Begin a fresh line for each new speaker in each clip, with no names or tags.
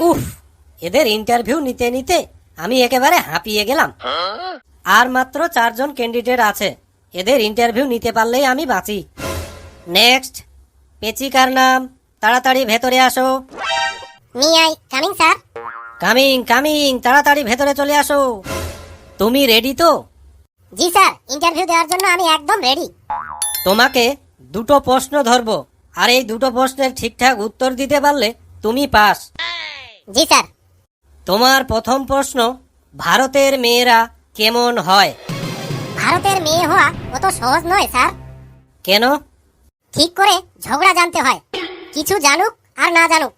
উফ এদের ইন্টারভিউ নিতে নিতে আমি একেবারে হাঁপিয়ে গেলাম। আর মাত্র চারজন ক্যান্ডিডেট আছে এদের ইন্টারভিউ নিতে পারলেই আমি বাঁচি। নেক্সট পেচিকার নাম তাড়াতাড়ি ভেতরে আসো।
May I coming sir
coming coming তাড়াতাড়ি ভেতরে চলে আসো। তুমি রেডি তো?
জি স্যার ইন্টারভিউ দেওয়ার জন্য আমি একদম রেডি
তোমাকে দুটো প্রশ্ন ধরবো আর এই দুটো প্রশ্নের ঠিকঠাক উত্তর দিতে পারলে তুমি পাস
জি স্যার।
তোমার প্রথম প্রশ্ন ভারতের মেয়েরা কেমন হয়?
ভারতের মেয়ে হওয়া অত সহজ নয় স্যার।
কেন?
ঠিক করে ঝগড়া জানতে হয়। কিছু জানুক আর না জানুক।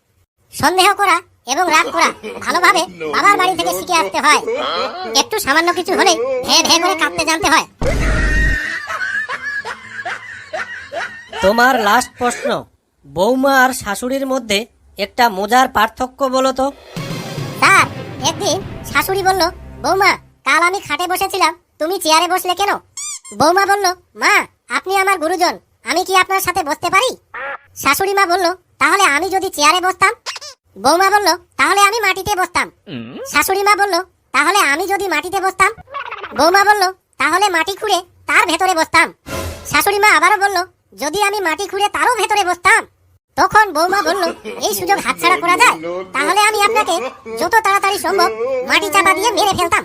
সন্দেহ করা এবং রাগ করা ভালোভাবে বাবার বাড়ি থেকে শিখে আসতে হয়। একটু সামান্য কিছু হলে ভে ভে করে কাঁদতে জানতে হয়।
তোমার লাস্ট প্রশ্ন বৌমা আর শাশুড়ির মধ্যে একটা মজার পার্থক্য বলো তো।
স্যার, একদিন শাশুড়ি বলল, বৌমা, কাল আমি খাটে বসেছিলাম, তুমি চেয়ারে বসলে কেন? বৌমা বলল, মা, আপনি আমার গুরুজন, আমি কি আপনার সাথে বসতে পারি? শাশুড়ি মা বলল, তাহলে আমি যদি চেয়ারে বসতাম? বৌমা বলল, তাহলে আমি মাটিতে বসতাম। শাশুড়ি মা বলল, তাহলে আমি যদি মাটিতে বসতাম? বৌমা বলল, তাহলে মাটি খুঁড়ে তার ভেতরে বসতাম। শাশুড়ি মা আবারও বলল, যদি আমি মাটি খুঁড়ে তারও ভেতরে বসতাম। তখন বৌমা বলল এই সুযোগ হাতছাড়া করা যায়? তাহলে আমি আপনাকে যত তাড়াতাড়ি সম্ভব মাটি চাপা দিয়ে মেরে ফেলতাম।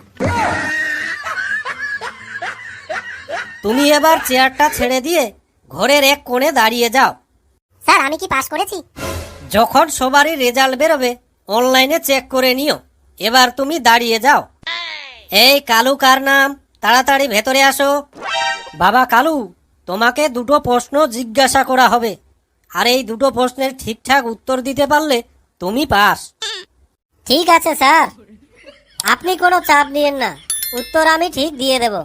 তুমি এবার চেয়ারটা ছেড়ে দিয়ে ঘরের এক কোণে দাঁড়িয়ে যাও।
স্যার আমি কি পাস করেছি?
যখন সবারই রেজাল্ট বেরোবে অনলাইনে চেক করে নিও। এবার তুমি দাঁড়িয়ে যাও। এই কালু কার নাম? তাড়াতাড়ি ভেতরে আসো। বাবা কালু তোমাকে দুটো প্রশ্ন জিজ্ঞাসা করা হবে। আর এই দুটো প্রশ্নের ঠিকঠাক উত্তর দিতে পারলে তুমি পাস।
ঠিক আছে স্যার। আপনি কোনো চাপ নিয়েন না। উত্তর আমি ঠিক দিয়ে দেব।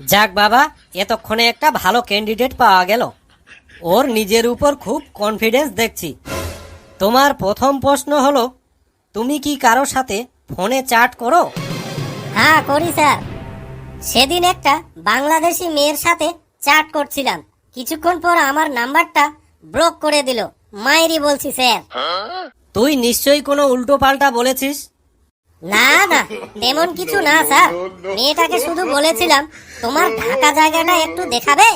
যাক বাবা এতক্ষণে একটা ভালো ক্যান্ডিডেট পাওয়া গেল। ওর নিজের উপর খুব কনফিডেন্স দেখছি। তোমার প্রথম প্রশ্ন হলো তুমি কি কারও সাথে ফোনে চ্যাট করো?
হ্যাঁ করি স্যার। সেদিন একটা বাংলাদেশি মেয়ের সাথে চ্যাট করছিলাম। কিছুক্ষণ পর আমার নাম্বারটা ব্লক করে দিল। মায়েরই বলছি স্যার।
তুই নিশ্চয়ই কোনো উল্টো পাল্টা বলেছিস?
না না তেমন কিছু না স্যার। মেয়েটাকে শুধু বলেছিলাম তোমার ঢাকা জায়গাটা একটু দেখাবে?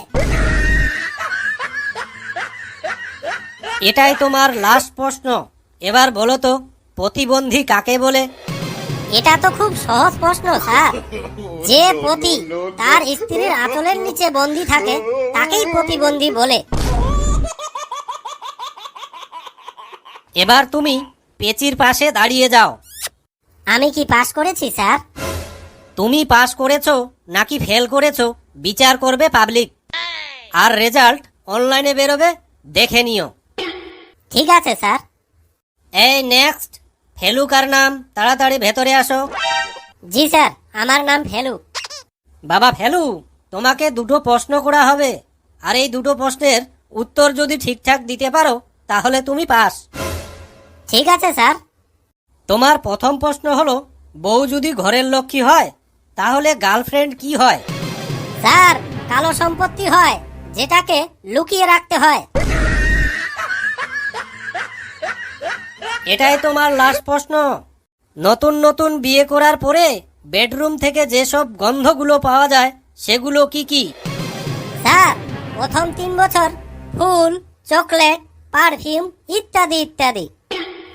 এটাই তোমার লাস্ট প্রশ্ন। এবার বলো তো প্রতিবন্ধী কাকে বলে?
এটা তো খুব সহজ প্রশ্ন স্যার। যে পতি তার স্ত্রীর আঁচলের নিচে বন্দি থাকে তাকেই প্রতিবন্ধী বলে।
এবার তুমি পেচির পাশে দাঁড়িয়ে যাও।
আমি কি পাস করেছি স্যার?
তুমি পাস করেছ নাকি ফেল করেছ বিচার করবে পাবলিক। আর রেজাল্ট অনলাইনে বেরোবে দেখে নিও।
ঠিক আছে স্যার।
এই নেক্সট ফেলুকার নাম তাড়াতাড়ি ভেতরে আসো।
জি স্যার আমার নাম ফেলু।
বাবা ফেলু তোমাকে দুটো প্রশ্ন করা হবে। আর এই দুটো প্রশ্নের উত্তর যদি ঠিকঠাক দিতে পারো তাহলে তুমি পাস।
ঠিক আছে স্যার।
তোমার প্রথম প্রশ্ন হলো বউ যদি ঘরের লক্ষ্মী হয় তাহলে গার্লফ্রেন্ড কি হয়?
স্যার কালো সম্পত্তি হয় যেটাকে লুকিয়ে রাখতে হয়।
এটাই তোমার লাস্ট প্রশ্ন। নতুন নতুন বিয়ে করার পরে বেডরুম থেকে যেসব গন্ধগুলো পাওয়া যায় সেগুলো কি কি?
স্যার প্রথম তিন বছর ফুল চকলেট পারফিউম ইত্যাদি ইত্যাদি।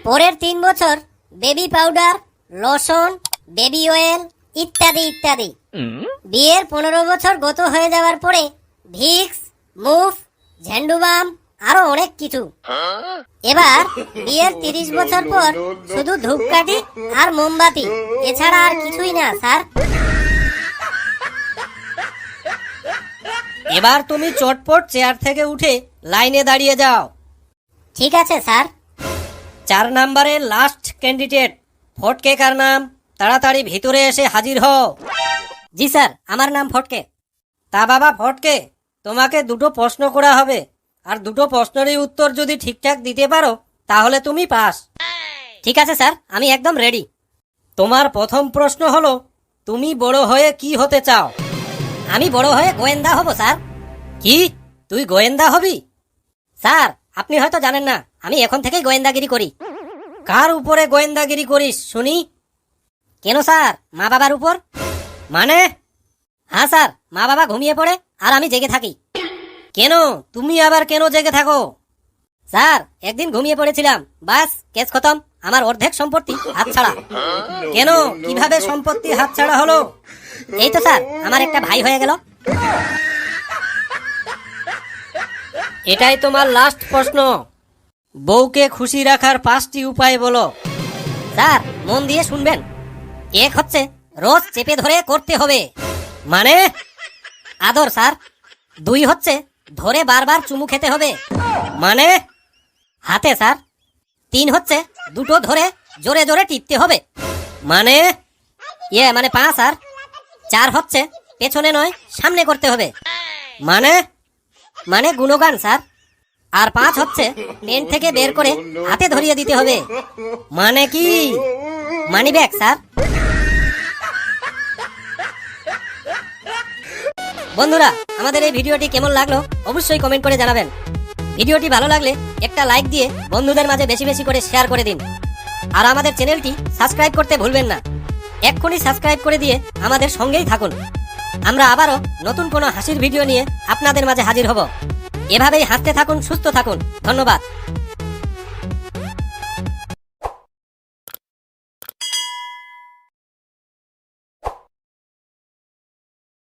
পরের তিন বছর baby powder lotion baby oil ইত্যাদি ইত্যাদি। বিয়ের পনেরো বছর গত হয়ে যাওয়ার পরে ভিক্স মুভ ঝেন্ডুবাম আরও অনেক কিছু। এবার বিয়ের তিরিশ বছর পর শুধু ধূপকাঠি আর মোমবাতি। এছাড়া আর কিছুই না স্যার।
এবার তুমি চটপট চেয়ার থেকে উঠে লাইনে দাঁড়িয়ে যাও।
ঠিক আছে স্যার।
চার নাম্বারে লাস্ট ক্যান্ডিডেট ফটকে কার নাম? তাড়াতাড়ি ভিতরে এসে হাজির হও। জি স্যার, আমার নাম ফটকে। তা বাবা, ফটকে। তোমাকে দুটো প্রশ্ন করা হবে। আর দুটো প্রশ্নেরই উত্তর যদি ঠিকঠাক দিতে পারো, তাহলে তুমি পাস। ঠিক আছে স্যার, আমি একদম রেডি তোমার প্রথম প্রশ্ন হলো, তুমি বড় হয়ে কি হতে চাও? আমি বড় হয়ে গোয়েন্দা হব, স্যার। কি? তুই গোয়েন্দা হবি? স্যার আপনি হয়তো জানেন না, আমি এখন থেকেই গোয়েন্দাগিরি করি। কার উপরে গোয়েন্দাগিরি করিস, শুনি? কেন স্যার? মা বাবার উপর? মানে? হ্যাঁ স্যার, মা বাবা ঘুমিয়ে পড়ে আর আমি জেগে থাকি। কেন? তুমি আবার কেন জেগে থাকো? স্যার, একদিন ঘুমিয়ে পড়েছিলাম। বাস, কেস খতম। আমার অর্ধেক সম্পত্তি হাতছাড়া। কেন? কীভাবে সম্পত্তি হাতছাড়া হলো? এই তো স্যার, আমার একটা ভাই হয়ে গেল। এটাই তোমার লাস্ট প্রশ্ন। বউকে খুশি রাখার পাঁচটি উপায় বলো। স্যার, মন দিয়ে শুনবেন। এক হচ্ছে, রোজ চেপে ধরে করতে হবে। মানে? আদর, স্যার। দুই হচ্ছে, ধরে বারবার চুমু খেতে হবে। মানে? হাতে, স্যার। তিন হচ্ছে, দুটো ধরে জোরে জোরে টিপতে হবে। মানে? ইয়ে মানে পাঁচ আর চার হচ্ছে, পেছনে নয়, সামনে করতে হবে। মানে? মানে গুণগান, স্যার। আর পাঁচ হচ্ছে পেন থেকে বের করে হাতে ধরিয়ে দিতে হবে। মানে কি? Money bag, sir. বন্ধুরা, আমাদের এই ভিডিওটি কেমন লাগল অবশ্যই কমেন্ট করে জানাবেন। ভিডিওটি ভালো লাগলে একটা লাইক দিয়ে বন্ধুদের মাঝে বেশি বেশি করে শেয়ার করে দিন। আর আমাদের চ্যানেলটি সাবস্ক্রাইব করতে ভুলবেন না। এক্ষুনি সাবস্ক্রাইব করে দিয়ে আমাদের সঙ্গেই থাকুন। আমরা আবারও নতুন কোনো হাসির ভিডিও নিয়ে আপনাদের মাঝে হাজির হব। এভাবেই হাসতে থাকুন, সুস্থ থাকুন। ধন্যবাদ।